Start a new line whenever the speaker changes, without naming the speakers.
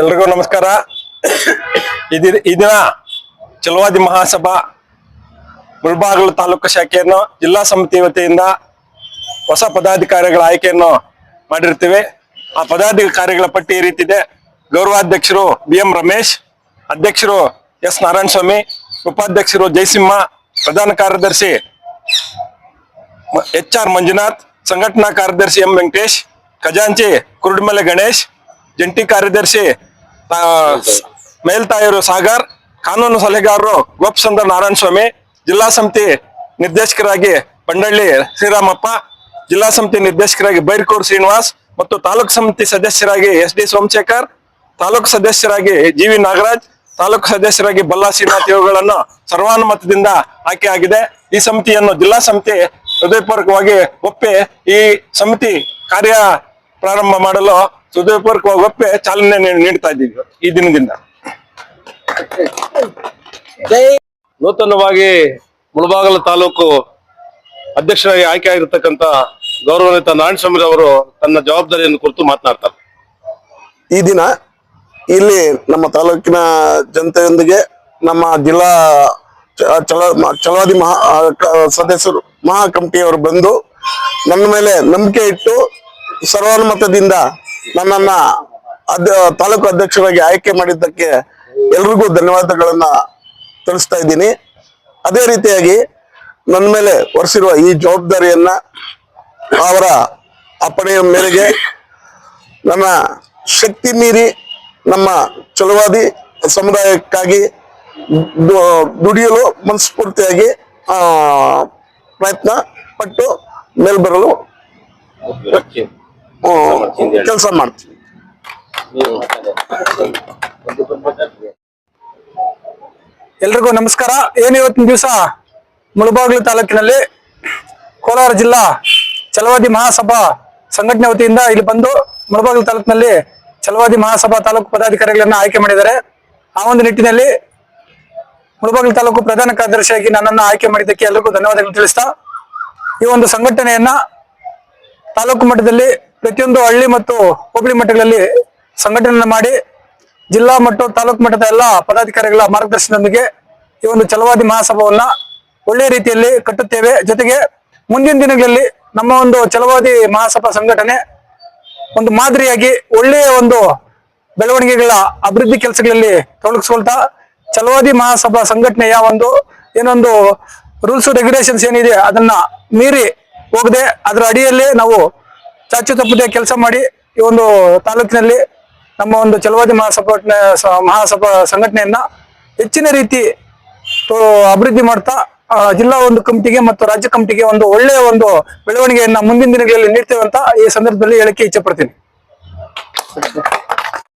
ಎಲ್ರಿಗೂ ನಮಸ್ಕಾರ. ಇದಿ ಈ ದಿನ ಚಲವಾದಿ ಮಹಾಸಭಾ ಮುಳಬಾಗಿಲು ತಾಲೂಕು ಶಾಖೆಯನ್ನು ಜಿಲ್ಲಾ ಸಮಿತಿ ವತಿಯಿಂದ ಹೊಸ ಪದಾಧಿಕಾರಿಗಳ ಆಯ್ಕೆಯನ್ನು ಮಾಡಿರ್ತೀವಿ. ಆ ಪದಾಧಿಕಾರಿಗಳ ಪಟ್ಟಿ ಈ ರೀತಿದೆ. ಗೌರವಾಧ್ಯಕ್ಷರು ಬಿ ಎಂ ರಮೇಶ್, ಅಧ್ಯಕ್ಷರು ಎಸ್ ನಾರಾಯಣ ಸ್ವಾಮಿ ಉಪಾಧ್ಯಕ್ಷರು ಜಯಸಿಂಹ ಪ್ರಧಾನ ಕಾರ್ಯದರ್ಶಿ ಎಚ್ ಆರ್ ಮಂಜುನಾಥ್, ಸಂಘಟನಾ ಕಾರ್ಯದರ್ಶಿ ಎಂ ವೆಂಕಟೇಶ್, ಖಜಾಂಚಿ ಕುರುಡುಮಲೆ ಗಣೇಶ್, ಜಂಟಿ ಕಾರ್ಯದರ್ಶಿ ಮೇಲ್ತಾಯರು ಸಾಗರ್, ಕಾನೂನು ಸಲಹೆಗಾರರು ಗೋಪಚಂದ್ರ ನಾರಾಯಣ ಸ್ವಾಮಿ ಜಿಲ್ಲಾ ಸಮಿತಿ ನಿರ್ದೇಶಕರಾಗಿ ಬಂಡಳ್ಳಿ ಶ್ರೀರಾಮಪ್ಪ, ಜಿಲ್ಲಾ ಸಮಿತಿ ನಿರ್ದೇಶಕರಾಗಿ ಬೈರ್ಕೂರ್ ಶ್ರೀನಿವಾಸ್ ಮತ್ತು ತಾಲೂಕು ಸಮಿತಿ ಸದಸ್ಯರಾಗಿ ಎಸ್ ಡಿ ಸೋಮಶೇಖರ್, ತಾಲೂಕು ಸದಸ್ಯರಾಗಿ ಜಿ ವಿ ನಾಗರಾಜ್, ತಾಲೂಕು ಸದಸ್ಯರಾಗಿ ಬಲ್ಲಾ ಶ್ರೀನಾಥ್ ಇವುಗಳನ್ನು ಸರ್ವಾನುಮತದಿಂದ ಆಯ್ಕೆ ಆಗಿದೆ. ಈ ಸಮಿತಿಯನ್ನು ಜಿಲ್ಲಾ ಸಮಿತಿ ಹೃದಯಪೂರ್ವಕವಾಗಿ ಒಪ್ಪಿ ಈ ಸಮಿತಿ ಕಾರ್ಯ ಪ್ರಾರಂಭ ಮಾಡಲು ಹೃದಯಪೂರ್ವಕವಾಗಿ ಒಪ್ಪಿ ಚಾಲನೆ ನೀಡ್ತಾ ಇದ್ದೀವಿ ಈ ದಿನದಿಂದ.
ನೂತನವಾಗಿ ಮುಳಬಾಗಲ ತಾಲೂಕು ಅಧ್ಯಕ್ಷರಾಗಿ ಆಯ್ಕೆ ಆಗಿರ್ತಕ್ಕಂಥ ಗೌರವಾನ್ವಿತ ನಾರಾಯಣ ಅವರು ತನ್ನ ಜವಾಬ್ದಾರಿಯನ್ನು ಕುರಿತು ಮಾತನಾಡ್ತಾರೆ.
ಈ ದಿನ ಇಲ್ಲಿ ನಮ್ಮ ತಾಲೂಕಿನ ಜನತೆಯೊಂದಿಗೆ ನಮ್ಮ ಜಿಲ್ಲಾ ಚಲ ಮ- ಚಲವಾದಿ ಮಹಾ ಸದಸ್ಯರು ಮಹಾ ಕಮಿಟಿಯವರು ಬಂದು ನನ್ನ ಮೇಲೆ ನಂಬಿಕೆ ಇಟ್ಟು ಸರ್ವಾನುಮತದಿಂದ ನನ್ನನ್ನ ಅಧ್ಯ ತಾಲೂಕು ಅಧ್ಯಕ್ಷರಾಗಿ ಆಯ್ಕೆ ಮಾಡಿದ್ದಕ್ಕೆ ಎಲ್ರಿಗೂ ಧನ್ಯವಾದಗಳನ್ನ ತಿಳಿಸ್ತಾ ಇದ್ದೀನಿ. ಅದೇ ರೀತಿಯಾಗಿ ನನ್ನ ಮೇಲೆ ಹೊರಿಸಿರುವ ಈ ಜವಾಬ್ದಾರಿಯನ್ನ ಅವರ ಅಪ್ಪಣೆಯ ಮೇರೆಗೆ ನನ್ನ ಶಕ್ತಿ ಮೀರಿ ನಮ್ಮ ಚಲವಾದಿ ಸಮುದಾಯಕ್ಕಾಗಿ ದುಡಿಯಲು ಮನಸ್ಫೂರ್ತಿಯಾಗಿ ಪ್ರಯತ್ನ ಪಟ್ಟು ಮೇಲ್ ಬರಲು ಕೆಲಸ ಮಾಡ್ತೀವಿ.
ಎಲ್ರಿಗೂ ನಮಸ್ಕಾರ. ಏನು ಇವತ್ತಿನ ದಿವಸ? ಮುಳಬಾಗಿಲು ತಾಲೂಕಿನಲ್ಲಿ ಕೋಲಾರ ಜಿಲ್ಲಾ ಛಲವಾದಿ ಮಹಾಸಭಾ ಸಂಘಟನೆ ವತಿಯಿಂದ ಇಲ್ಲಿ ಬಂದು ಮುಳಬಾಗಿಲು ತಾಲೂಕಿನಲ್ಲಿ ಚಲವಾದಿ ಮಹಾಸಭಾ ತಾಲೂಕು ಪದಾಧಿಕಾರಿಗಳನ್ನ ಆಯ್ಕೆ ಮಾಡಿದ್ದಾರೆ. ಆ ಒಂದು ನಿಟ್ಟಿನಲ್ಲಿ ಮುಳಬಾಗಿಲು ತಾಲೂಕು ಪ್ರಧಾನ ಕಾರ್ಯದರ್ಶಿಯಾಗಿ ನನ್ನನ್ನು ಆಯ್ಕೆ ಮಾಡಿದ್ದಕ್ಕೆ ಎಲ್ಲರಿಗೂ ಧನ್ಯವಾದಗಳು ತಿಳಿಸ್ತಾ ಈ ಒಂದು ಸಂಘಟನೆಯನ್ನ ತಾಲೂಕು ಮಟ್ಟದಲ್ಲಿ ಪ್ರತಿಯೊಂದು ಹಳ್ಳಿ ಮತ್ತು ಹೋಬಳಿ ಮಟ್ಟಗಳಲ್ಲಿ ಸಂಘಟನೆ ಮಾಡಿ ಜಿಲ್ಲಾ ಮತ್ತು ತಾಲೂಕು ಮಟ್ಟದ ಎಲ್ಲ ಪದಾಧಿಕಾರಿಗಳ ಮಾರ್ಗದರ್ಶನದೊಂದಿಗೆ ಈ ಒಂದು ಚಲವಾದಿ ಮಹಾಸಭವನ್ನ ಒಳ್ಳೆಯ ರೀತಿಯಲ್ಲಿ ಕಟ್ಟುತ್ತೇವೆ. ಜೊತೆಗೆ ಮುಂದಿನ ದಿನಗಳಲ್ಲಿ ನಮ್ಮ ಒಂದು ಚಲವಾದಿ ಮಹಾಸಭಾ ಸಂಘಟನೆ ಒಂದು ಮಾದರಿಯಾಗಿ ಒಳ್ಳೆಯ ಒಂದು ಬೆಳವಣಿಗೆಗಳ ಅಭಿವೃದ್ಧಿ ಕೆಲಸಗಳಲ್ಲಿ ತೊಡಗಿಸ್ಕೊಳ್ತಾ ಚಲವಾದಿ ಮಹಾಸಭಾ ಸಂಘಟನೆಯ ಒಂದು ಏನೊಂದು ರೂಲ್ಸ್ ರೆಗ್ಯುಲೇಷನ್ಸ್ ಏನಿದೆ ಅದನ್ನ ಮೀರಿ ಹೋಗದೆ ಅದರ ಅಡಿಯಲ್ಲೇ ನಾವು ಚಾಚು ತಪ್ಪದೆ ಕೆಲಸ ಮಾಡಿ ಈ ಒಂದು ತಾಲೂಕಿನಲ್ಲಿ ನಮ್ಮ ಒಂದು ಚಲವಾದಿ ಮಹಾಸಭಾ ಮಹಾಸಭಾ ಸಂಘಟನೆಯನ್ನ ಹೆಚ್ಚಿನ ರೀತಿ ಅಭಿವೃದ್ಧಿ ಮಾಡ್ತಾ ಜಿಲ್ಲಾ ಒಂದು ಕಮಿಟಿಗೆ ಮತ್ತು ರಾಜ್ಯ ಕಮಿಟಿಗೆ ಒಂದು ಒಳ್ಳೆಯ ಒಂದು ಬೆಳವಣಿಗೆಯನ್ನ ಮುಂದಿನ ದಿನಗಳಲ್ಲಿ ನೀಡ್ತೇವೆ ಅಂತ ಈ ಸಂದರ್ಭದಲ್ಲಿ ಹೇಳಕ್ಕೆ ಇಚ್ಛೆ ಪಡ್ತೀನಿ.